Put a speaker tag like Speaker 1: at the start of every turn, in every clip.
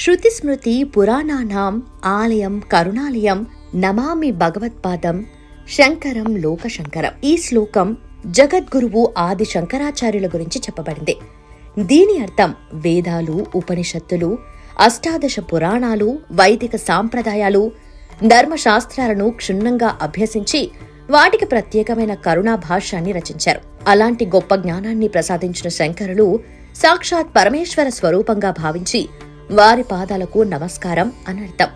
Speaker 1: శృతిస్మృతి పురాణానాం ఆలయం కరుణాలయం నమామి భగవత్పాదం శంకరం లోకశంకరం. ఈ శ్లోకం జగద్గురువు ఆది శంకరాచార్యుల గురించి చెప్పబడింది. దీని అర్థం వేదాలు ఉపనిషత్తులు అష్టాదశ పురాణాలు వైదిక సాంప్రదాయాలు ధర్మశాస్త్రాలను క్షుణ్ణంగా అభ్యసించి వాటికి ప్రత్యేకమైన కరుణా భాష్యాన్ని రచించారు. అలాంటి గొప్ప జ్ఞానాన్ని ప్రసాదించిన శంకరులు సాక్షాత్ పరమేశ్వర స్వరూపంగా భావించి వారి పాదాలకు నమస్కారం అని అర్థం.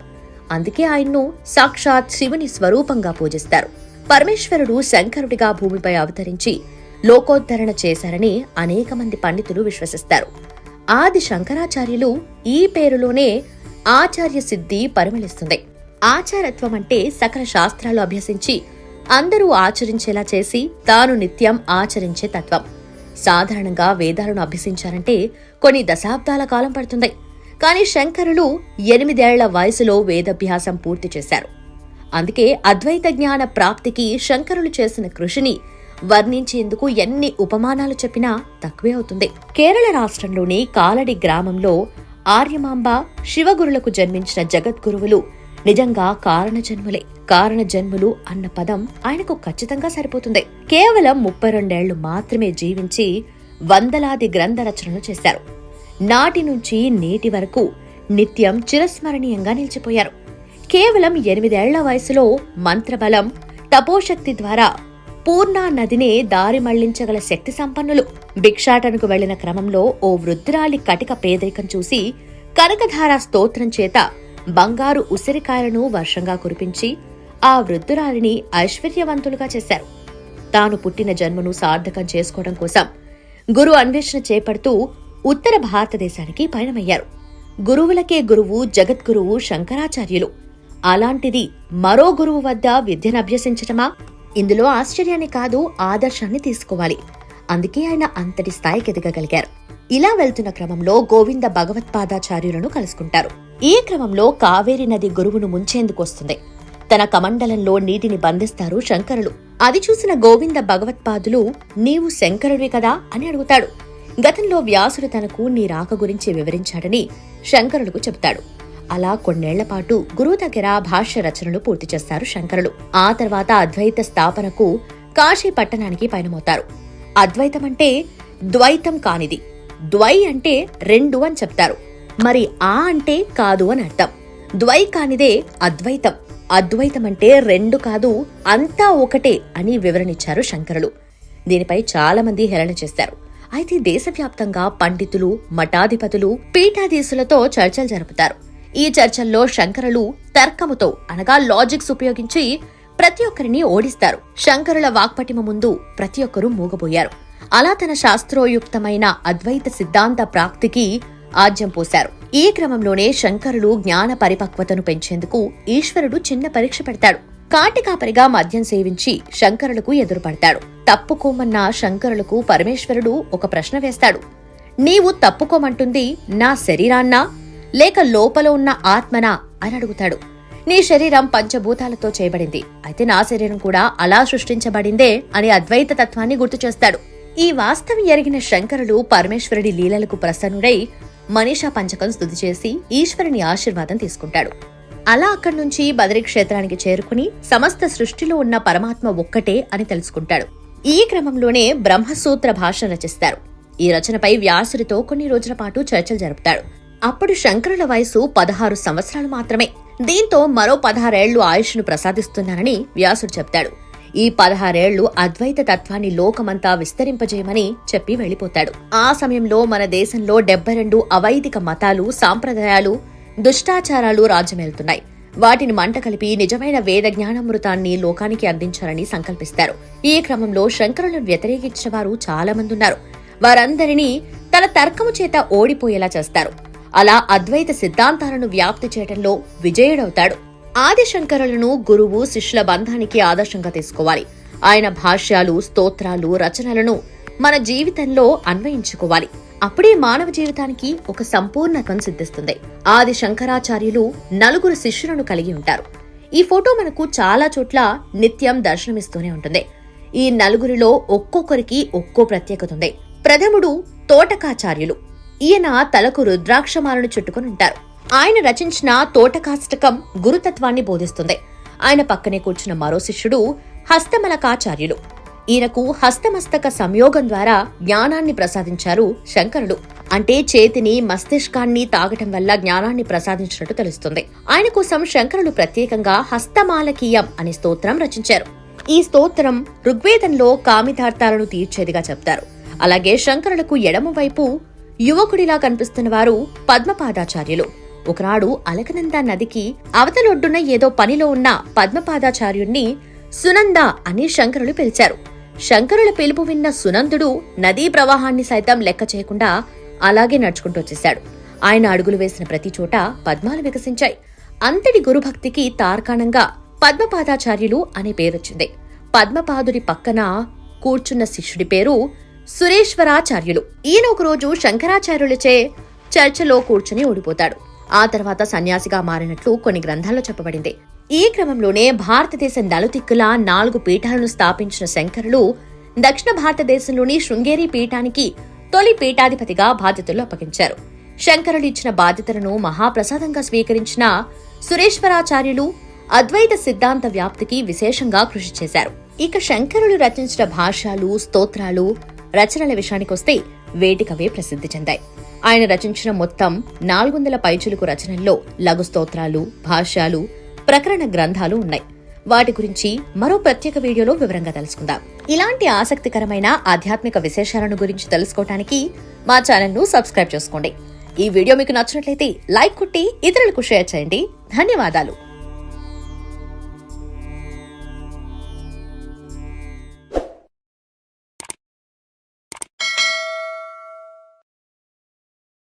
Speaker 1: అందుకే ఆయన్ను సాక్షాత్ శివుని స్వరూపంగా పూజిస్తారు. పరమేశ్వరుడు శంకరుడిగా భూమిపై అవతరించి లోకోద్ధరణ చేశారని అనేక మంది పండితులు విశ్వసిస్తారు. ఆది శంకరాచార్యులు ఈ పేరులోనే ఆచార్య సిద్ధి పరిమళిస్తుంది. ఆచారత్వం అంటే సకల శాస్త్రాలు అభ్యసించి అందరూ ఆచరించేలా చేసి తాను నిత్యం ఆచరించే తత్వం. సాధారణంగా వేదాలను అభ్యసించారంటే కొన్ని దశాబ్దాల కాలం పడుతుంది. కానీ శంకరులు ఎనిమిదేళ్ళ వయసులో వేదభ్యాసం పూర్తి చేశారు. అందుకే అద్వైత జ్ఞాన ప్రాప్తికి శంకరులు చేసిన కృషిని వర్ణించేందుకు ఎన్ని ఉపమానాలు చెప్పినా తక్కువే అవుతుంది. కేరళ రాష్ట్రంలోని కాలడి గ్రామంలో ఆర్యమాంబ శివగురులకు జన్మించిన జగద్గురువులు నిజంగా కారణ జన్ములే కారణ జన్ములు అన్న పదం ఆయనకు ఖచ్చితంగా సరిపోతుంది. కేవలం ముప్పై రెండేళ్ళు మాత్రమే జీవించి వందలాది గ్రంథ రచనలు చేశారు. నాటి నుంచి నేటి వరకు నిత్యం చిరస్మరణీయంగా నిలిచిపోయారు. కేవలం ఎనిమిదేళ్ళ వయసులో మంత్రబలం తపోశక్తి ద్వారా పూర్ణా నదినే దారి మళ్ళించగల శక్తి సంపన్నులు. భిక్షాటనకు వెళ్ళిన క్రమంలో ఓ వృద్ధురాలి కటిక పేదరికం చూసి కనకధార స్తోత్రం చేత బంగారు ఉసిరికాయలను వర్షంగా కురిపించి ఆ వృద్ధురాలిని ఐశ్వర్యవంతులుగా చేశారు. తాను పుట్టిన జన్మను సార్థకం చేసుకోవడం కోసం గురు అన్వేషణ చేపడుతూ ఉత్తర భారతదేశానికి పయనమయ్యారు. గురువులకే గురువు జగద్గురువు శంకరాచార్యులు. అలాంటిది మరో గురువు వద్ద విద్యను అభ్యసించటమా? ఇందులో ఆశ్చర్యాన్ని కాదు ఆదర్శాన్ని తీసుకోవాలి. అందుకే ఆయన అంతటి స్థాయికి ఎదగగలిగారు. ఇలా వెళ్తున్న క్రమంలో గోవింద భగవత్పాదాచార్యులను కలుసుకుంటారు. ఈ క్రమంలో కావేరి నది గురువును ముంచేందుకు వస్తుంది. తన కమండలంలో నీటిని బంధిస్తారు శంకరులు. అది చూసిన గోవింద భగవత్పాదులు నీవు శంకరుడివి కదా? అని అడుగుతాడు. గతంలో వ్యాసుడు తనకు నీ రాక గురించి వివరించాడని శంకరులకు చెబుతాడు. అలా కొన్నేళ్ళ పాటు గురువు దగ్గర భాష్య రచనలు పూర్తి చేస్తారు శంకరులు. ఆ తర్వాత అద్వైత స్థాపనకు కాశీ పట్టణానికి పయనమవుతారు. అద్వైతం అంటే ద్వైతం కానిది. ద్వై అంటే రెండు అని చెప్తారు. మరి ఆ అంటే కాదు అని అర్థం. ద్వై కానిదే అద్వైతం. అద్వైతం అంటే రెండు కాదు అంతా ఒకటే అని వివరణిచ్చారు శంకరులు. దీనిపై చాలా మంది హేళన చేశారు అయితే దేశవ్యాప్తంగా పండితులు మఠాధిపతులు పీఠాధీశులతో చర్చలు జరుపుతారు. ఈ చర్చల్లో శంకరులు తర్కముతో అనగా లాజిక్స్ ఉపయోగించి ప్రతి ఒక్కరిని ఓడిస్తారు. శంకరుల వాక్పటిమ ముందు ప్రతి ఒక్కరూ మూగబోయారు. అలా తన శాస్త్రోయుక్తమైన అద్వైత సిద్ధాంత ప్రాప్తికి ఆజ్యం పోశారు. ఈ క్రమంలోనే శంకరులు జ్ఞాన పరిపక్వతను పెంచేందుకు ఈశ్వరుడు చిన్న పరీక్ష పెడతాడు. కాటికాపరిగా మద్యం సేవించి శంకరులకు ఎదురుపడతాడు. తప్పుకోమన్న శంకరులకు పరమేశ్వరుడు ఒక ప్రశ్న వేస్తాడు. నీవు తప్పుకోమంటుంది నా శరీరాన్నా? లేక లోపల ఉన్న ఆత్మనా? అని అడుగుతాడు. నీ శరీరం పంచభూతాలతో చేయబడింది. అయితే నా శరీరం కూడా అలా సృష్టించబడిందే అని అద్వైత తత్వాన్ని గుర్తు చేస్తాడు. ఈ వాస్తవం ఎరిగిన శంకరులు పరమేశ్వరుడి లీలలకు ప్రసన్నుడై మనీషా పంచకం స్థుతి చేసి ఈశ్వరుని ఆశీర్వాదం తీసుకుంటాడు. అలా అక్కడి నుంచి బదరి క్షేత్రానికి చేరుకుని సమస్త సృష్టిలో ఉన్న పరమాత్మ ఒక్కటే అని తెలుసుకుంటాడు. ఈ క్రమంలోనే బ్రహ్మసూత్ర భాష రచిస్తారు. ఈ రచనపై వ్యాసుడితో కొన్ని రోజుల పాటు చర్చలు జరుపుతాడు. అప్పుడు శంకరుల వయసు పదహారు సంవత్సరాలు మాత్రమే. దీంతో మరో పదహారేళ్ళు ఆయుష్ను ప్రసాదిస్తున్నానని వ్యాసుడు చెప్తాడు. ఈ పదహారేళ్ళు అద్వైత తత్వాన్ని లోకమంతా విస్తరింపజేయమని చెప్పి వెళ్ళిపోతాడు. ఆ సమయంలో మన దేశంలో డెబ్బై రెండు అవైదిక మతాలు సాంప్రదాయాలు దుష్టాచారాలు రాజ్యమేలుతున్నాయి. వాటిని మంట కలిపి నిజమైన వేద జ్ఞానామృతాన్ని లోకానికి అందించాలని సంకల్పిస్తారు. ఈ క్రమంలో శంకరులను వ్యతిరేకించిన వారు చాలా మంది ఉన్నారు. వారందరినీ తన తర్కము చేత ఓడిపోయేలా చేస్తారు. అలా అద్వైత సిద్ధాంతాలను వ్యాప్తి చేయడంలో విజయుడవుతాడు. ఆదిశంకరులను గురువు శిష్యుల బంధానికి ఆదర్శంగా తీసుకోవాలి. ఆయన భాష్యాలు స్తోత్రాలు రచనలను మన జీవితంలో అన్వయించుకోవాలి. అప్పుడే మానవ జీవితానికి ఒక సంపూర్ణకం సిద్ధిస్తుంది. ఆది శంకరాచార్యులు నలుగురు శిష్యులను కలిగి ఉంటారు. ఈ ఫోటో మనకు చాలా చోట్ల నిత్యం దర్శనమిస్తూనే ఉంటుంది. ఈ నలుగురిలో ఒక్కొక్కరికి ఒక్కో ప్రత్యేకత ఉంది. ప్రథముడు తోటకాచార్యులు. ఈయన తలకు రుద్రాక్షమాలను చుట్టుకుని ఉంటారు. ఆయన రచించిన తోటకాష్టకం గురుతత్వాన్ని బోధిస్తుంది. ఆయన పక్కనే కూర్చున్న మరో శిష్యుడు హస్తమలకాచార్యులు. ఈయనకు హస్తమస్తక సంయోగం ద్వారా జ్ఞానాన్ని ప్రసాదించారు శంకరుడు. అంటే చేతిని మస్తిష్కాన్ని తాగటం వల్ల జ్ఞానాన్ని ప్రసాదించినట్టు తెలుస్తుంది. ఆయన కోసం శంకరుడు ప్రత్యేకంగా హస్తమాలకీయం అనే స్తోత్రం రచించారు. ఈ స్తోత్రం ఋగ్వేదంలో కామితార్థాలను తీర్చేదిగా చెప్తారు. అలాగే శంకరులకు ఎడమవైపు యువకుడిలా కనిపిస్తున్న వారు పద్మపాదాచార్యులు. ఒకనాడు అలకనంద నదికి అవతలొడ్డున ఏదో పనిలో ఉన్న పద్మపాదాచార్యుణ్ణి సునంద అని శంకరులు పిలిచారు. శంకరుల పిలుపు విన్న సునందుడు నదీ ప్రవాహాన్ని సైతం లెక్క చేయకుండా అలాగే నడుచుకుంటూ వచ్చేశాడు. ఆయన అడుగులు వేసిన ప్రతి చోట పద్మాలు వికసించాయి. అంతటి గురుభక్తికి తార్కాణంగా పద్మపాదాచార్యులు అనే పేరొచ్చింది పద్మపాదుడి పక్కన కూర్చున్న శిష్యుడి పేరు సురేశ్వరాచార్యులు. ఈయన ఒకరోజు శంకరాచార్యులచే చర్చలో కూర్చుని ఓడిపోతాడు. ఆ తర్వాత సన్యాసిగా మారినట్లు కొన్ని గ్రంథాల్లో చెప్పబడింది. ఈ క్రమంలోనే భారతదేశం నలుదిక్కులా నాలుగు పీఠాలను స్థాపించిన శంకరులు దక్షిణ భారతదేశంలోని శృంగేరి పీఠానికి తొలి పీఠాధిపతిగా బాధ్యతలు అప్పగించారు. శంకరులు ఇచ్చిన బాధ్యతలను మహాప్రసాదంగా స్వీకరించిన సురేశ్వరాచార్యులు అద్వైత సిద్ధాంత వ్యాప్తికి విశేషంగా కృషి చేశారు. ఇక శంకరులు రచించిన భాష్యాలు స్తోత్రాలు రచనల విషయానికొస్తే వేటికవే ప్రసిద్ధి చెందాయి. ఆయన రచించిన మొత్తం నాలుగు వందల పైచులకు రచనల్లో లఘు స్తోత్రాలు భాష్యాలు ప్రకరణ గ్రంథాలు ఉన్నాయి. వాటి గురించి మరో ప్రత్యేక వీడియోలో వివరంగా తెలుసుకుందాం. ఇలాంటి ఆసక్తికరమైన ఆధ్యాత్మిక విశేషాలను గురించి తెలుసుకోవటానికి మా ఛానల్ను సబ్స్క్రైబ్ చేసుకోండి. ఈ వీడియో మీకు నచ్చినట్లయితే లైక్ కొట్టి ఇతరులకు షేర్ చేయండి. ధన్యవాదాలు.